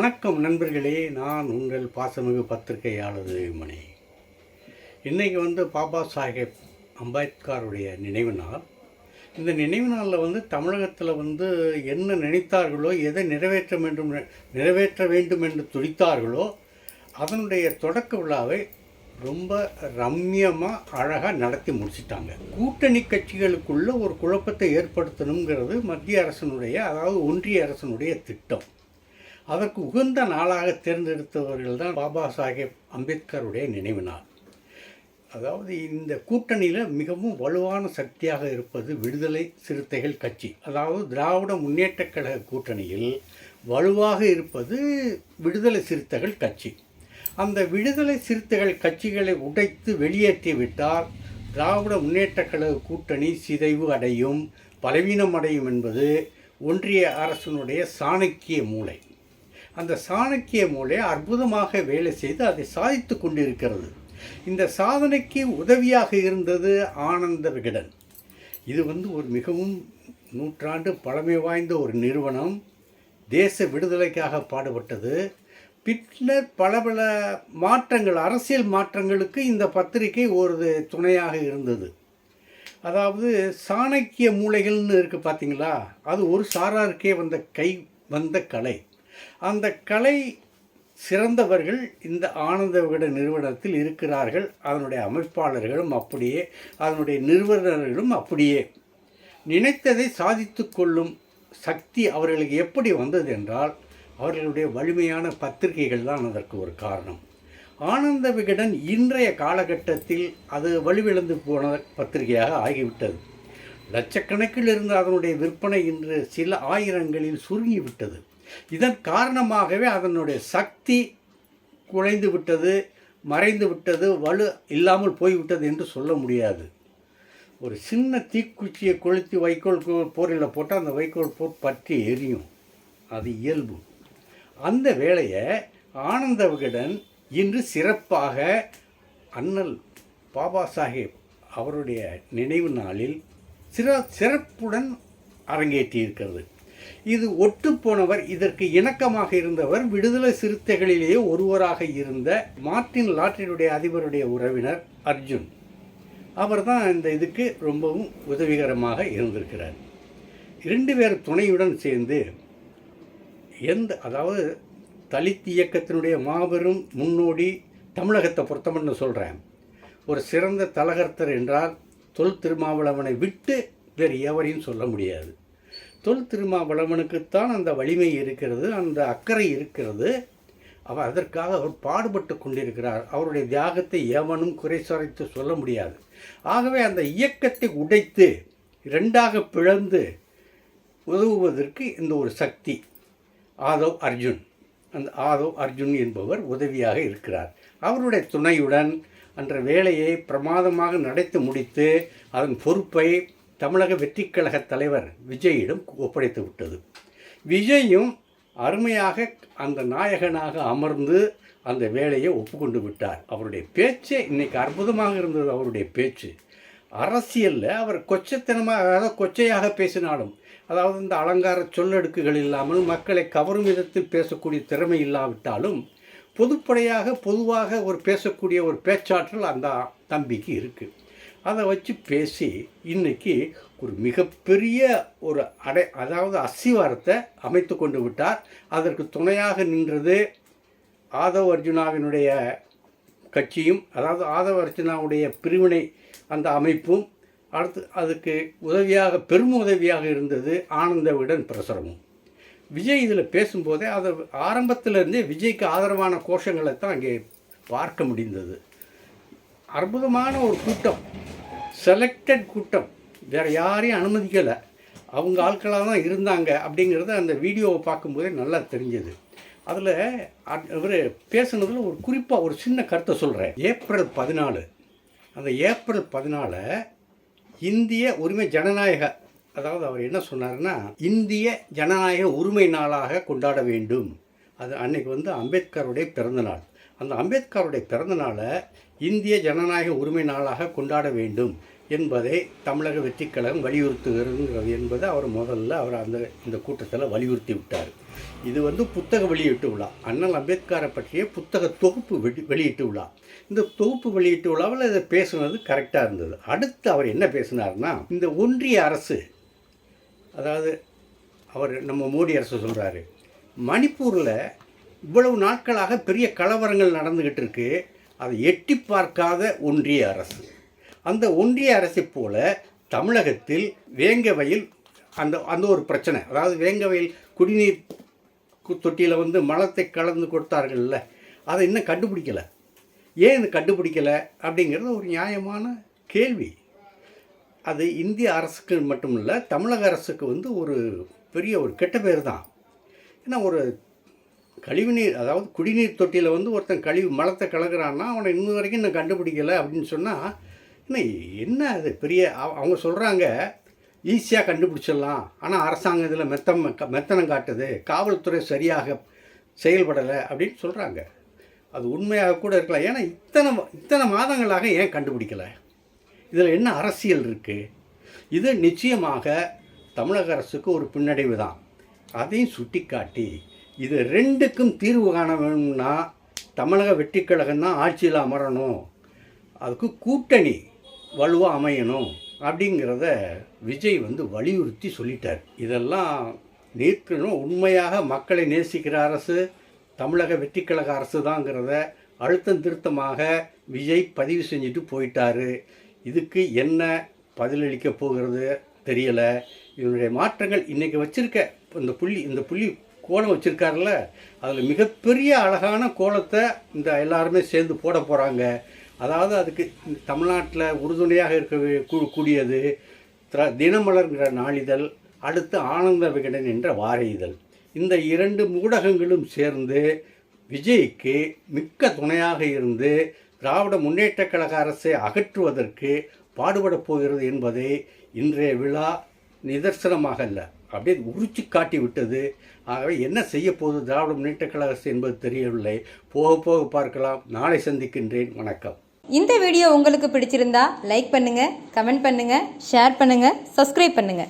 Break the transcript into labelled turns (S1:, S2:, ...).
S1: வணக்கம் நண்பர்களே நான் உங்கள் பாசமிகு பத்திரிகையாளர் மணி இன்றைக்கி வந்து பாபா சாஹேப் அம்பேத்கருடைய நினைவு நாள். இந்த நினைவு நாளில் வந்து தமிழகத்தில் வந்து என்ன நினைத்தார்களோ எதை நிறைவேற்ற வேண்டும் நிறைவேற்ற வேண்டும் என்று துடித்தார்களோ அதனுடைய தொடக்க விழாவை ரொம்ப ரம்யமாக அழகாக நடத்தி முடிச்சிட்டாங்க. கூட்டணி கட்சிகளுக்குள்ள ஒரு குழப்பத்தை ஏற்படுத்தணுங்கிறது மத்திய அரசனுடைய அதாவது ஒன்றிய அரசனுடைய திட்டம். அதற்கு உகந்த நாளாக தேர்ந்தெடுத்தவர்கள் தான் பாபா சாஹேப் அம்பேத்கருடைய நினைவு நாள். அதாவது இந்த கூட்டணியில் மிகவும் வலுவான சக்தியாக இருப்பது விடுதலை சிறுத்தைகள் கட்சி. அதாவது திராவிட முன்னேற்றக் கழக கூட்டணியில் வலுவாக இருப்பது விடுதலை சிறுத்தைகள் கட்சி. அந்த விடுதலை சிறுத்தைகள் கட்சிகளை உடைத்து வெளியேற்றிவிட்டால் திராவிட முன்னேற்றக் கழக கூட்டணி சிதைவு அடையும் பலவீனம் அடையும் என்பது ஒன்றிய அரசனுடைய சாணக்கிய மூளை. அந்த சாணக்கிய மூளை அற்புதமாக வேலை செய்து அதை சாதித்து கொண்டிருக்கிறது. இந்த சாதனைக்கு உதவியாக இருந்தது ஆனந்த விகடன் இது வந்து ஒரு மிகவும் நூற்றாண்டு பழமை வாய்ந்த ஒரு நிறுவனம். தேச விடுதலைக்காக பாடுபட்டது. பின்னர் பல பல மாற்றங்கள் அரசியல் மாற்றங்களுக்கு இந்த பத்திரிகை ஒரு துணையாக இருந்தது. அதாவது சாணக்கிய மூளைகள்னு இருக்குது பார்த்தீங்களா அது ஒரு சாராருக்கே வந்த கை வந்த கலை. அந்த கலை சிறந்தவர்கள் இந்த ஆனந்த விகட நிறுவனத்தில் இருக்கிறார்கள். அதனுடைய அமைப்பாளர்களும் அப்படியே அதனுடைய நிறுவனர்களும் அப்படியே. நினைத்ததை சாதித்து கொள்ளும் சக்தி அவர்களுக்கு எப்படி வந்தது என்றால் அவர்களுடைய வலிமையான பத்திரிகைகள் தான் அதற்கு ஒரு காரணம். ஆனந்த விகடன் இன்றைய காலகட்டத்தில் அது வலுவிழந்து போன பத்திரிகையாக ஆகிவிட்டது. லட்சக்கணக்கில் இருந்த அதனுடைய விற்பனை இன்று சில ஆயிரங்களில் சுருங்கிவிட்டது. இதன் காரணமாகவே அதனுடைய சக்தி குறைந்து விட்டது மறைந்து விட்டது வலு இல்லாமல் போய்விட்டது என்று சொல்ல முடியாது. ஒரு சின்ன தீக்குச்சியை கொளுத்தி வைக்கோல் போரில் போட்டால் அந்த வைக்கோல் போர் பற்றி எரியும். அது இயல்பு. அந்த வேலையை ஆனந்த விகடன் இன்று சிறப்பாக அண்ணல் பாபா சாஹேப் அவருடைய நினைவு நாளில் சிற சிறப்புடன் அரங்கேற்றியிருக்கிறது. இது ஒட்டுப்போனவர் இதற்கு இணக்கமாக இருந்தவர் விடுதலை சிறுத்தைகளிலேயே ஒருவராக இருந்த மார்ட்டின் லாட்டரியுடைய அதிபருடைய உறவினர் அர்ஜுன். அவர் தான் இந்த இதுக்கு ரொம்பவும் உதவிகரமாக இருந்திருக்கிறார். இரண்டு பேர் துணையுடன் சேர்ந்து எந்த அதாவது தலித் இயக்கத்தினுடைய மாபெரும் முன்னோடி தமிழகத்தை பொருத்தமன்னு சொல்கிறேன் ஒரு சிறந்த தலகர்த்தர் என்றால் தொல் திருமாவளவனை விட்டு வேறு எவரையும் சொல்ல முடியாது. தொல் திருமாவளவனுக்குத்தான் அந்த வலிமை இருக்கிறது அந்த அக்கறை இருக்கிறது. அவர் அதற்காக அவர் பாடுபட்டு கொண்டிருக்கிறார். அவருடைய தியாகத்தை எவனும் குறைசொரைத்து சொல்ல முடியாது. ஆகவே அந்த இயக்கத்தை உடைத்து இரண்டாக பிளந்து உதவுவதற்கு இந்த ஒரு சக்தி ஆதவ் அர்ஜுன். அந்த ஆதவ் அர்ஜுன் என்பவர் உதவியாக இருக்கிறார். அவருடைய துணையுடன் அன்ற வேலையை பிரமாதமாக நடத்தி முடித்து அதன் பொறுப்பை தமிழக வெற்றிக்கழக தலைவர் விஜயிடம் ஒப்படைத்து விட்டது. விஜயும் அருமையாக அந்த நாயகனாக அமர்ந்து அந்த வேலையை ஒப்புக்கொண்டு விட்டார். அவருடைய பேச்சு இன்னைக்கு அற்புதமாக இருந்தது. அவருடைய பேச்சு. அரசியலில் அவர் கொச்சத்தனமாக அதாவது கொச்சையாக பேசினாலும் அதாவது இந்த அலங்கார சொல்லடுக்குகள் இல்லாமல் மக்களை கவரும் விதத்தில் பேசக்கூடிய திறமை இல்லாவிட்டாலும் பொதுப்படையாக பொதுவாக ஒரு பேசக்கூடிய ஒரு பேச்சாற்றல் அந்த தம்பிக்கு இருக்குது அதை வச்சு பேசி இன்னைக்கு ஒரு மிகப்பெரிய ஒரு அடை அதாவது அஸ்திவாரத்தை அமைத்து கொண்டு விட்டார். அதற்கு துணையாக நின்றது ஆதவ் அர்ஜுனாவினுடைய கட்சியும் அதாவது ஆதவ அர்ஜுனாவுடைய பிரிவினை அந்த அமைப்பும் அடுத்து அதுக்கு உதவியாக பெரும் உதவியாக இருந்தது ஆனந்த விடன் பிரசுரமும். விஜய் இதில் பேசும்போதே அதை ஆரம்பத்திலேருந்தே விஜய்க்கு ஆதரவான கோஷங்களை தான் அங்கே பார்க்க முடிந்தது. அற்புதமான ஒரு கூட்டம். செலக்டட் கூட்டம். வேறு யாரையும் அனுமதிக்கலை. அவங்க ஆட்களாக தான் இருந்தாங்க அப்படிங்கிறத அந்த வீடியோவை பார்க்கும்போதே நல்லா தெரிஞ்சது. அதில் இவர் பேசுனதில் ஒரு குறிப்பாக ஒரு சின்ன கருத்தை சொல்கிறேன் ஏப்ரல் பதினாலு. அந்த ஏப்ரல் பதினாலை இந்திய உரிமை ஜனநாயக அதாவது அவர் என்ன சொன்னார்னா இந்திய ஜனநாயக உரிமை நாளாக கொண்டாட வேண்டும். அது அன்னைக்கு வந்து அம்பேத்கருடைய பிறந்தநாள் அந்த அம்பேத்கருடைய பிறந்த நாளை இந்திய ஜனநாயக உரிமை நாளாக கொண்டாட வேண்டும் என்பதை தமிழக வெற்றிக் கழகம் வலியுறுத்துகிறதுங்கிறது என்பதை அவர் முதல்ல அவர் அந்த இந்த கூட்டத்தில் வலியுறுத்தி விட்டார். இது வந்து புத்தக வெளியீட்டு விழா. அண்ணல் அம்பேத்கரை பற்றிய புத்தக தொகுப்பு வெளி வெளியீட்டு விழா. இந்த தொகுப்பு வெளியீட்டு விழாவில் இதை பேசுனது கரெக்டாக இருந்தது. அடுத்து அவர் என்ன பேசினார்னா இந்த ஒன்றிய அரசு அதாவது அவர் நம்ம மோடி அரசு சொல்கிறாரு மணிப்பூரில் இவ்வளவு நாட்களாக பெரிய கலவரங்கள் நடந்துக்கிட்டு இருக்கு அதை எட்டி பார்க்காத ஒன்றிய அரசு. அந்த ஒன்றிய அரசை போல தமிழகத்தில் வேங்கவையில் அந்த அந்த ஒரு பிரச்சனை. அதாவது வேங்கவையில் குடிநீர் தொட்டியில் வந்து மலத்தை கலந்து கொடுத்தார்கள்ல. அதை இன்னும் கண்டுபிடிக்கலை. ஏன் இது கண்டுபிடிக்கலை அப்படிங்கிறது ஒரு நியாயமான கேள்வி. அது இந்திய அரசுக்கு மட்டும் இல்லை தமிழக அரசுக்கு வந்து ஒரு பெரிய ஒரு கெட்ட பேர் தான். ஏன்னா ஒரு கழிவுநீர் அதாவது குடிநீர் தொட்டியில் வந்து ஒருத்தன் கழிவு மலத்தை கலக்குறான்னா அவனை இன்னும் வரைக்கும் இன்னும் கண்டுபிடிக்கலை அப்படின்னு சொன்னால் என்ன என்ன அது? பெரிய அவங்க சொல்கிறாங்க ஈஸியாக கண்டுபிடிச்சிடலாம். ஆனால் அரசாங்கம் இதில் மெத்தம் மெத்தனம் காட்டுது காவல்துறை சரியாக செயல்படலை அப்படின்னு சொல்கிறாங்க அது உண்மையாக கூட இருக்கலாம். ஏன்னா இத்தனை இத்தனை மாதங்களாக ஏன் கண்டுபிடிக்கலை? இதில் என்ன அரசியல் இருக்குது இது நிச்சயமாக தமிழக அரசுக்கு ஒரு பின்னடைவு தான். அதையும் சுட்டி காட்டி இது ரெண்டுக்கும் தீர்வு காண வேணும்னா தமிழக வெற்றிக்கழகம் தான் ஆட்சியில் அமரணும். அதுக்கு கூட்டணி வலுவாக அமையணும் அப்படிங்கிறத விஜய் வந்து வலியுறுத்தி சொல்லிட்டார். இதெல்லாம் நீக்கணும் உண்மையாக மக்களை நேசிக்கிற அரசு தமிழக வெற்றிக்கழக அரசு தாங்கிறத அழுத்தம் திருத்தமாக விஜய் பதிவு செஞ்சுட்டு போயிட்டாரு. இதுக்கு என்ன பதிலளிக்க போகிறது தெரியலை. இதனுடைய மாற்றங்கள் இன்றைக்கி வச்சுருக்க இந்த புள்ளி இந்த புள்ளி கோலம் வச்சுருக்காருல்ல? அதில் மிகப்பெரிய அழகான கோலத்தை இந்த எல்லாருமே சேர்ந்து போட போகிறாங்க அதாவது அதுக்கு தமிழ்நாட்டில் உறுதுணையாக இருக்க கூ- கூடியது தினமலர்கிற தினமலர்ங்கிற நாளிதழ் அடுத்து ஆனந்த விகடன் என்ற வார இதழ். இந்த இரண்டு ஊடகங்களும் சேர்ந்து விஜய்க்கு மிக்க துணையாக இருந்து திராவிட முன்னேற்ற கழக அரசை அகற்றுவதற்கு பாடுபடப் போகிறது என்பதை இன்றைய விழா நிதர்சனமாக அல்ல. அப்படியே உரிச்சு காட்டி விட்டது. ஆகவே என்ன செய்ய போகுது? திராவிட முன்னேற்ற கழக அரசு என்பது தெரியவில்லை. போக போக பார்க்கலாம். நாளை சந்திக்கின்றேன். வணக்கம்.
S2: இந்த வீடியோ உங்களுக்கு பிடிச்சிருந்தா லைக் பண்ணுங்க கமெண்ட் பண்ணுங்க ஷேர் பண்ணுங்க சப்ஸ்கிரைப் பண்ணுங்க.